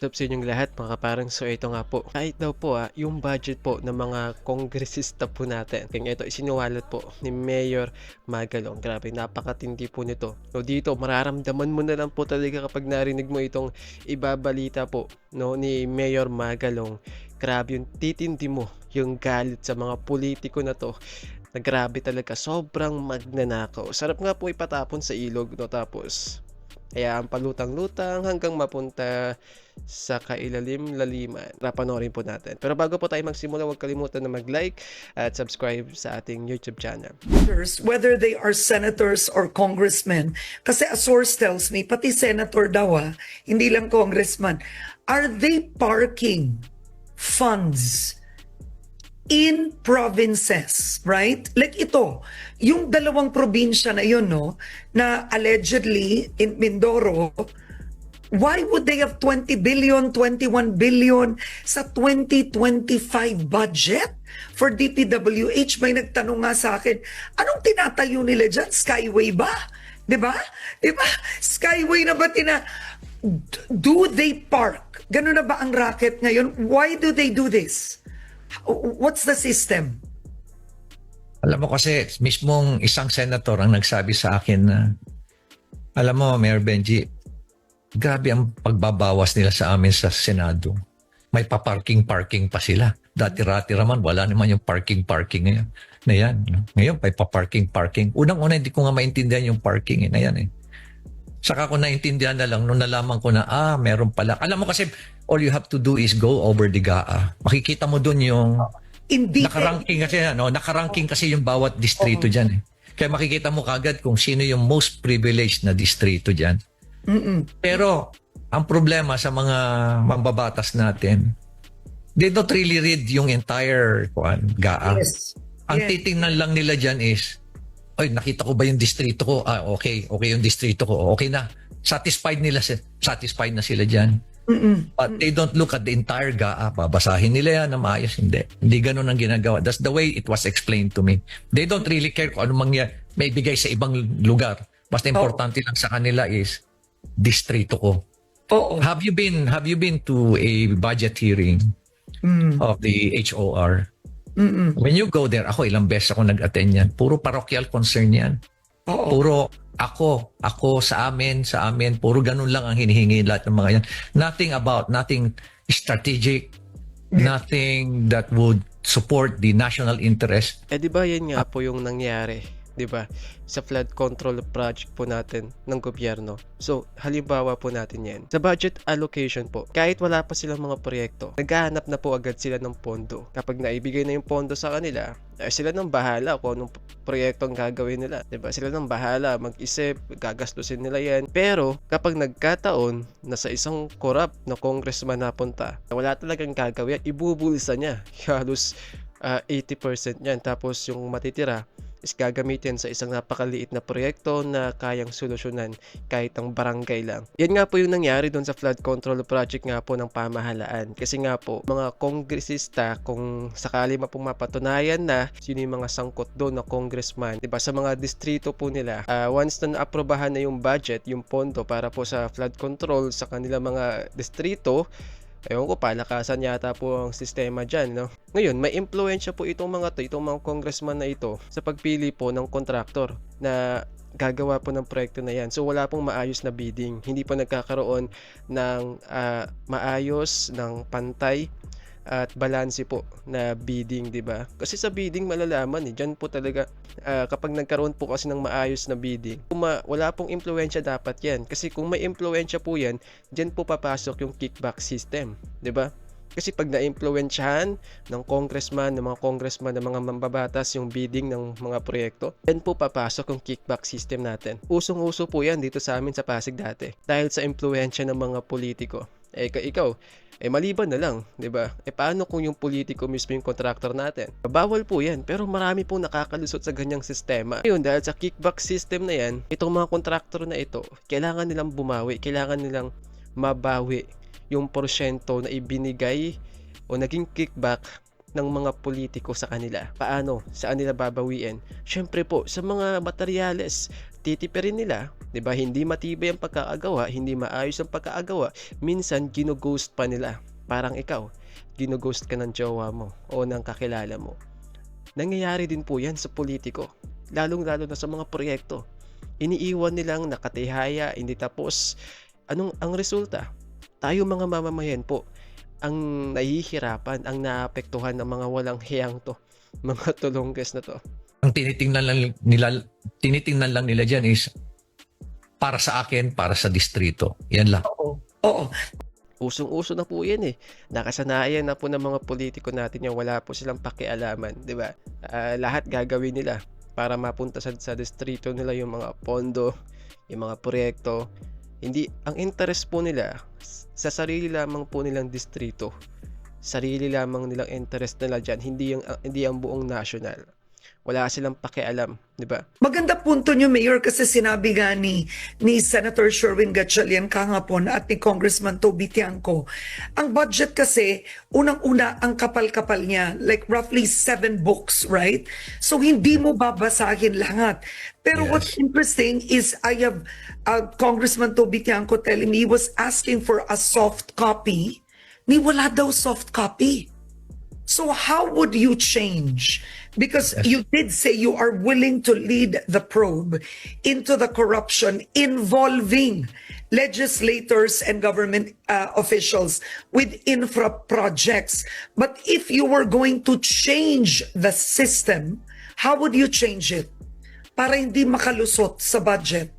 Up sa inyong lahat mga kaparang. So ito nga po. Kahit daw po ah, yung budget po ng mga kongresista po natin. Kaya ito isinuwalat po ni Mayor Magalong. Grabe napakatindi po nito. So dito mararamdaman mo na lang po talaga kapag narinig mo itong ibabalita po no ni Mayor Magalong. Grabe yung titindi mo yung galit sa mga politiko na to. Na grabe talaga sobrang magnanakaw. Sarap nga po ipatapon sa ilog no tapos kaya ang palutang-lutang hanggang mapunta sa kailalim-laliman. Rapanorin po natin. Pero bago po tayo magsimula, huwag kalimutan na mag-like at subscribe sa ating YouTube channel. whether they are senators or congressmen, kasi a source tells me, pati senator daw ah, hindi lang congressman, are they parking funds in provinces, right? Like ito, yung dalawang probinsya na yun, no, na allegedly in Mindoro, why would they have 20 billion, 21 billion sa 2025 budget for DPWH? May nagtanong nga sa akin, anong tinatayo nila dyan? Skyway ba? 'Di ba? 'Di ba? Skyway na ba tina... Do they park? Ganun na ba ang racket ngayon? Why do they do this? What's the system? Alam mo kasi, mismong isang senator ang nagsabi sa akin na, alam mo, Mayor Benji, grabe ang pagbabawas nila sa amin sa Senado. May pa-parking-parking pa sila. Dati-rati naman, wala naman yung parking-parking ngayon. Na yan. Ngayon, may pa-parking-parking. Unang-una, hindi ko nga maintindihan yung parking eh, na yan eh. Saka ko naintindihan na lang nung nalaman ko na, ah, meron pala. Alam mo kasi, all you have to do is go over the GAA. Makikita mo dun yung Hindi Nakaranking kasi ano, nakaranking kasi yung bawat distrito diyan eh. Kaya makikita mo kagad kung sino yung most privileged na distrito diyan. Mm-mm. Pero ang problema sa mga mambabatas natin, they don't really read yung entire kuan, GAA. Yes. Ang Yes. titingnan lang nila diyan is, ay nakita ko ba yung distrito ko? Ah, okay. Okay yung distrito ko. Okay na. Satisfied nila satisfied na sila diyan. Mm-mm. But they don't look at the entire GAA. Babasahin nila yan na maayos. Hindi. Hindi ganun ang ginagawa. That's the way it was explained to me. They don't really care kung ano mangyari. May bigay sa ibang lugar. Basta importante lang sa kanila is distrito ko. Oo. Have you been have you been to a budget hearing Mm. of the HOR? Mm-mm. When you go there, ako ilang beses ako nag-attend yan. Puro parochial concern yan. Oo. Puro ako, ako sa amin, sa amin, puro ganun lang ang hinihingi lahat ng mga yan. Nothing about, nothing strategic, nothing that would support the national interest. Eh di ba yan nga po yung nangyari, di ba? Sa flood control project po natin ng gobyerno. So, halimbawa po natin yan. Sa budget allocation po, kahit wala pa silang mga proyekto, naghahanap na po agad sila ng pondo. Kapag naibigay na yung pondo sa kanila, eh, sila nang bahala kung anong proyekto ang gagawin nila. 'di ba Sila nang bahala mag-isip, gagastusin nila yan. Pero, kapag nagkataon na sa isang corrupt na congressman napunta, na wala talagang gagawin, ibubulsa niya. Halos ah, 80% niyan. Tapos yung matitira is gagamitin sa isang napakaliit na proyekto na kayang solusyonan kahit ang barangay lang. Yan nga po yung nangyari doon sa flood control project nga po ng pamahalaan. Kasi nga po, mga kongresista, kung sakali mapong mapatunayan na sino yung mga sangkot doon na congressman, di ba sa mga distrito po nila, ah, once na naaprobahan na yung budget, yung pondo para po sa flood control sa kanila mga distrito, Ewan ko, palakasan yata po ang sistema dyan, no? Ngayon, may impluensya po itong mga to, itong mga congressman na ito sa pagpili po ng kontraktor na gagawa po ng proyekto na yan. So, wala pong maayos na bidding. Hindi po nagkakaroon ng ah, maayos, ng pantay, at balanse po na bidding, 'di ba? Kasi sa bidding malalaman eh, diyan po talaga ah, kapag nagkaroon po kasi ng maayos na bidding, kung ma- wala pong impluensya dapat 'yan. Kasi kung may impluensya po 'yan, diyan po papasok yung kickback system, 'di ba? Kasi pag na-impluensyahan ng congressman, ng mga congressman, ng mga mambabatas yung bidding ng mga proyekto, yan po papasok yung kickback system natin. Usong-uso po yan dito sa amin sa Pasig dati. Dahil sa impluensya ng mga politiko. Eh, ka- ikaw, eh maliban na lang, 'di ba? Eh paano kung yung politiko mismo yung contractor natin? Bawal po 'yan, pero marami pong nakakalusot sa ganyang sistema. Ngayon, dahil sa kickback system na 'yan, itong mga contractor na ito, kailangan nilang bumawi, kailangan nilang mabawi yung porsyento na ibinigay o naging kickback ng mga politiko sa kanila. Paano? Saan nila babawiin? Syempre po, sa mga materyales titipirin nila, 'di ba? Hindi matibay ang pagkakagawa, hindi maayos ang pagkakagawa, minsan gino-ghost pa nila. Parang ikaw, gino-ghost ka ng jowa mo o ng kakilala mo. Nangyayari din po 'yan sa politiko, lalong-lalo na sa mga proyekto. Iniiwan nilang nakatihaya, hindi tapos. Anong ang resulta? Tayo mga mamamayan po ang nahihirapan, ang naapektuhan ng mga walang hiyang to, mga tulongges na to. Ang tinitingnan lang nila, tinitingnan lang nila dyan is para sa akin, para sa distrito. Yan lang. Oo. Oo. Usong-uso na po yan eh. Nakasanayan na po ng mga politiko natin yung wala po silang pakialaman, di ba? Ah, lahat gagawin nila para mapunta sa, sa distrito nila yung mga pondo, yung mga proyekto. Hindi, ang interest po nila sa sarili lamang po nilang distrito. Sarili lamang nilang interest nila dyan, hindi yung, hindi ang buong national. Wala silang pakialam, di ba? Maganda punto niyo, Mayor, kasi sinabi nga ni, ni Senator Sherwin Gatchalian kahapon at ni Congressman Toby Tiangco. Ang budget kasi, unang-una, ang kapal-kapal niya, like roughly seven books, right? So, hindi mo babasahin lahat. Pero Yes. what's interesting is I have uh, Congressman Toby Tiangco telling me he was asking for a soft copy. Ni wala daw soft copy. So how would you change? Because Yes. you did say you are willing to lead the probe into the corruption involving legislators and government uh, officials with infra projects. But if you were going to change the system, how would you change it? Para hindi makalusot sa budget.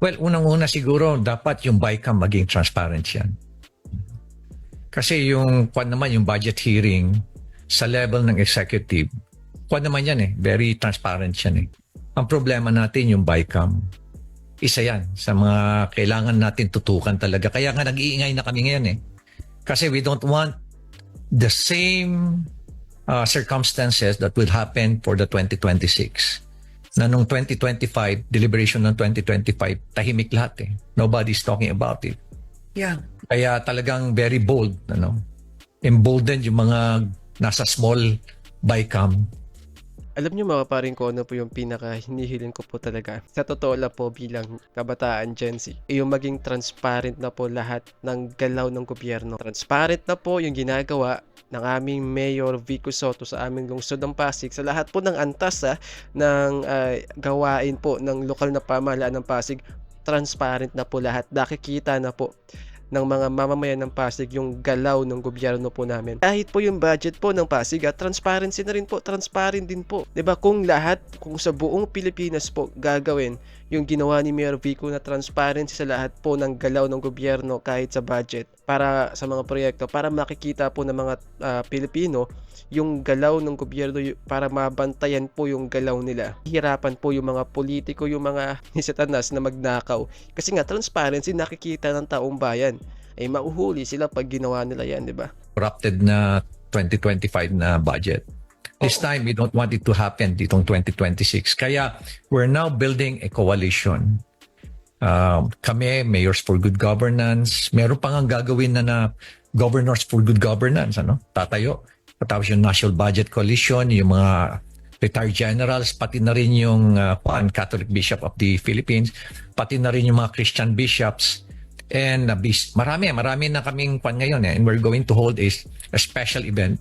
Well, unang-una siguro, dapat yung BICAM maging transparent yan. Kasi yung, kwan naman, yung budget hearing sa level ng executive, kwan naman yan eh, very transparent yan eh. Ang problema natin yung BICAM. Isa yan sa mga kailangan natin tutukan talaga. Kaya nga nag-iingay na kami ngayon eh. Kasi we don't want the same uh, circumstances that will happen for the 2026 na nung 2025, deliberation ng 2025, tahimik lahat eh. Nobody's talking about it. Yeah. Kaya talagang very bold, ano? Emboldened yung mga nasa small BICAM. Alam niyo mga paring ko ano po yung pinaka hinihiling ko po talaga. Sa totoo lang po bilang kabataan Gen Z, yung maging transparent na po lahat ng galaw ng gobyerno. Transparent na po yung ginagawa ng aming Mayor Vico Soto sa aming lungsod ng Pasig sa lahat po ng antas ah, ng ah, gawain po ng lokal na pamahalaan ng Pasig transparent na po lahat nakikita na po ng mga mamamayan ng Pasig yung galaw ng gobyerno po namin. Kahit po yung budget po ng Pasig at transparency na rin po, transparent din po. 'Di ba Kung lahat, kung sa buong Pilipinas po gagawin yung ginawa ni Mayor Vico na transparency sa lahat po ng galaw ng gobyerno kahit sa budget para sa mga proyekto para makikita po ng mga ah, Pilipino yung galaw ng gobyerno para mabantayan po yung galaw nila. Hihirapan po yung mga politiko, yung mga ni na magnakaw. Kasi nga, transparency nakikita ng taong bayan. Ay mauhuli sila pag ginawa nila yan, di ba? corrupted na 2025 na budget. This time, we don't want it to happen ditong 2026. Kaya, we're now building a coalition. Um, kami, Mayors for Good Governance, meron pang ang gagawin na na Governors for Good Governance, ano? Tatayo. Tapos yung National Budget Coalition, yung mga retired generals, pati na rin yung uh, Catholic Bishop of the Philippines, pati na rin yung mga Christian bishops, And uh, bis- marami, marami na kaming pan ngayon eh. And we're going to hold a, a special event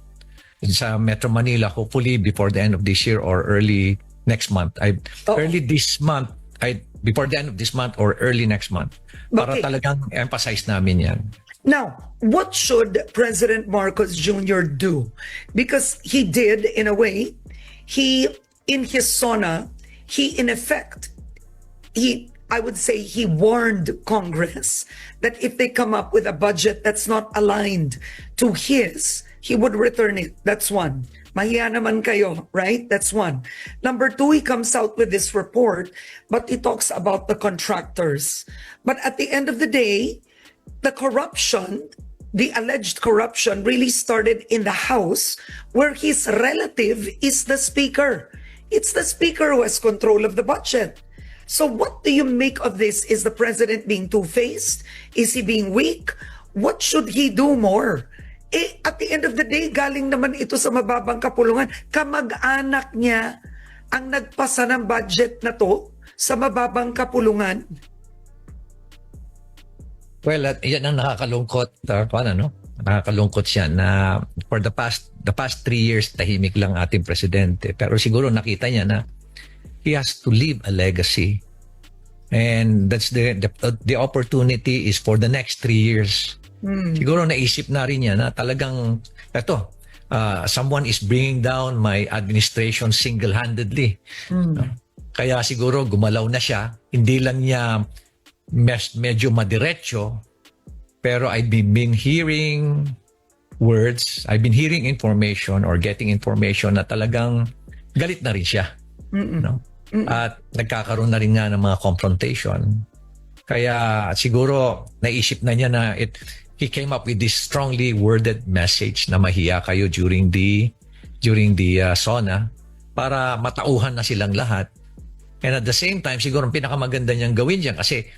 sa Metro Manila hopefully before the end of this year or early next month. I Oo. early this month, I before the end of this month or early next month. Para Okay. talagang emphasize namin 'yan. Now, what should President Marcos Jr. do? Because he did, in a way, he, in his SONA, he, in effect, he, I would say, he warned Congress that if they come up with a budget that's not aligned to his, he would return it. That's one. Mahiya naman kayo, right? That's one. Number two, he comes out with this report, but he talks about the contractors. But at the end of the day, the corruption, the alleged corruption, really started in the House, where his relative is the Speaker. It's the Speaker who has control of the budget. So, what do you make of this? Is the president being two faced? Is he being weak? What should he do more? Eh, at the end of the day, galing naman ito sa mababang kapulungan. Kamag-anak niya ang nagpasa ng budget na to sa mababang kapulungan? Well, at yan ang nakakalungkot, uh, paano, no? Nakakalungkot siya na for the past the past three years tahimik lang ating presidente. Pero siguro nakita niya na he has to leave a legacy. And that's the the, the opportunity is for the next three years. Siguro naisip na rin niya na talagang eto, uh, someone is bringing down my administration single-handedly. No? Kaya siguro gumalaw na siya. Hindi lang niya mes- medyo madiretso, pero I've been, been hearing words, I've been hearing information or getting information na talagang galit na rin siya. No? At nagkakaroon na rin nga ng mga confrontation. Kaya siguro naisip na niya na it, he came up with this strongly worded message na mahiya kayo during the during the uh, SONA para matauhan na silang lahat. And at the same time, siguro ang pinakamaganda niyang gawin diyan kasi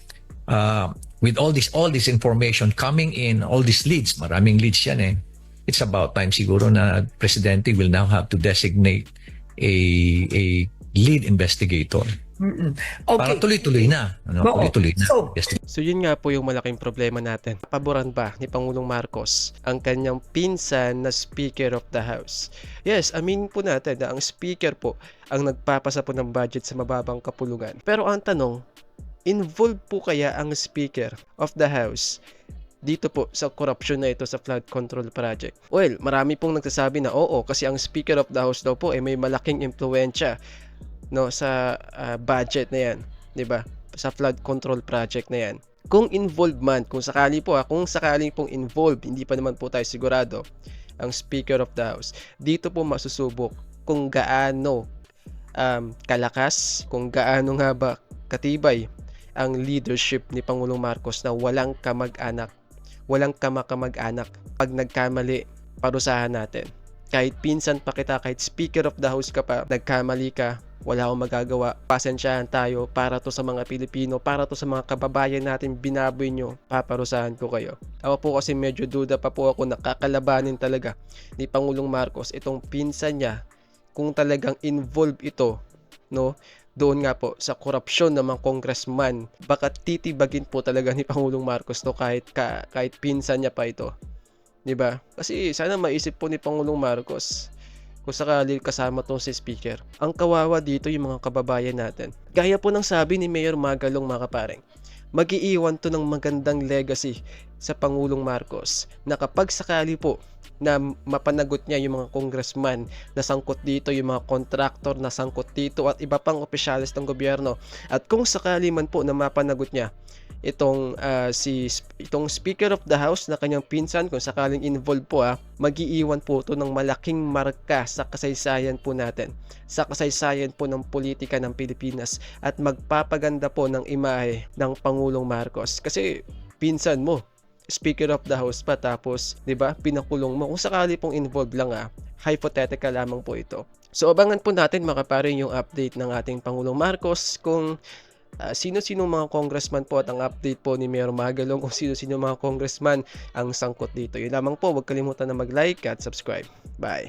uh, with all this all this information coming in, all these leads, maraming leads yan eh. It's about time siguro na presidente will now have to designate a a lead investigator Mm-mm. para Okay. tuloy-tuloy na. Ano, Oo. tuloy-tuloy na. So, Yes. So yun nga po yung malaking problema natin. Paboran ba ni Pangulong Marcos ang kanyang pinsan na Speaker of the House? Yes, amin po natin na ang Speaker po ang nagpapasa po ng budget sa mababang kapulungan. Pero ang tanong, involved po kaya ang Speaker of the House dito po sa korupsyon na ito sa flood control project? Well, marami pong nagsasabi na oo kasi ang Speaker of the House daw po ay may malaking impluensya no sa ah, budget na yan, 'di ba? Sa flood control project na yan. Kung involved man, kung sakali po, ah, kung sakaling pong involved, hindi pa naman po tayo sigurado ang Speaker of the House. Dito po masusubok kung gaano um, kalakas, kung gaano nga ba katibay ang leadership ni Pangulong Marcos na walang kamag-anak, walang kamakamag-anak pag nagkamali, parusahan natin. Kahit pinsan pa kita, kahit Speaker of the House ka pa, nagkamali ka, wala akong magagawa. Pasensyahan tayo para to sa mga Pilipino, para to sa mga kababayan natin binaboy nyo, paparusahan ko kayo. Ako po kasi medyo duda pa po ako nakakalabanin talaga ni Pangulong Marcos itong pinsan niya kung talagang involved ito no doon nga po sa korupsyon ng mga congressman baka titibagin po talaga ni Pangulong Marcos to kahit ka, kahit pinsan niya pa ito 'di ba kasi sana maisip po ni Pangulong Marcos kung sakali kasama tong si speaker. Ang kawawa dito yung mga kababayan natin. Gaya po ng sabi ni Mayor Magalong mga kapareng, magiiwan to ng magandang legacy sa Pangulong Marcos na kapag sakali po na mapanagot niya yung mga congressman na sangkot dito, yung mga contractor na sangkot dito at iba pang opisyalis ng gobyerno. At kung sakali man po na mapanagot niya itong ah, si itong Speaker of the House na kanyang pinsan kung sakaling involved po ah, magiiwan po ito ng malaking marka sa kasaysayan po natin, sa kasaysayan po ng politika ng Pilipinas at magpapaganda po ng imahe ng Pangulong Marcos. Kasi pinsan mo, Speaker of the House pa tapos, 'di ba? Pinakulong mo. Kung sakali pong involved lang ah, hypothetical lamang po ito. So abangan po natin mga kapare yung update ng ating Pangulong Marcos kung ah, sino-sino mga congressman po at ang update po ni Mayor Magalong kung sino-sino mga congressman ang sangkot dito. Yun lamang po, huwag kalimutan na mag-like at subscribe. Bye!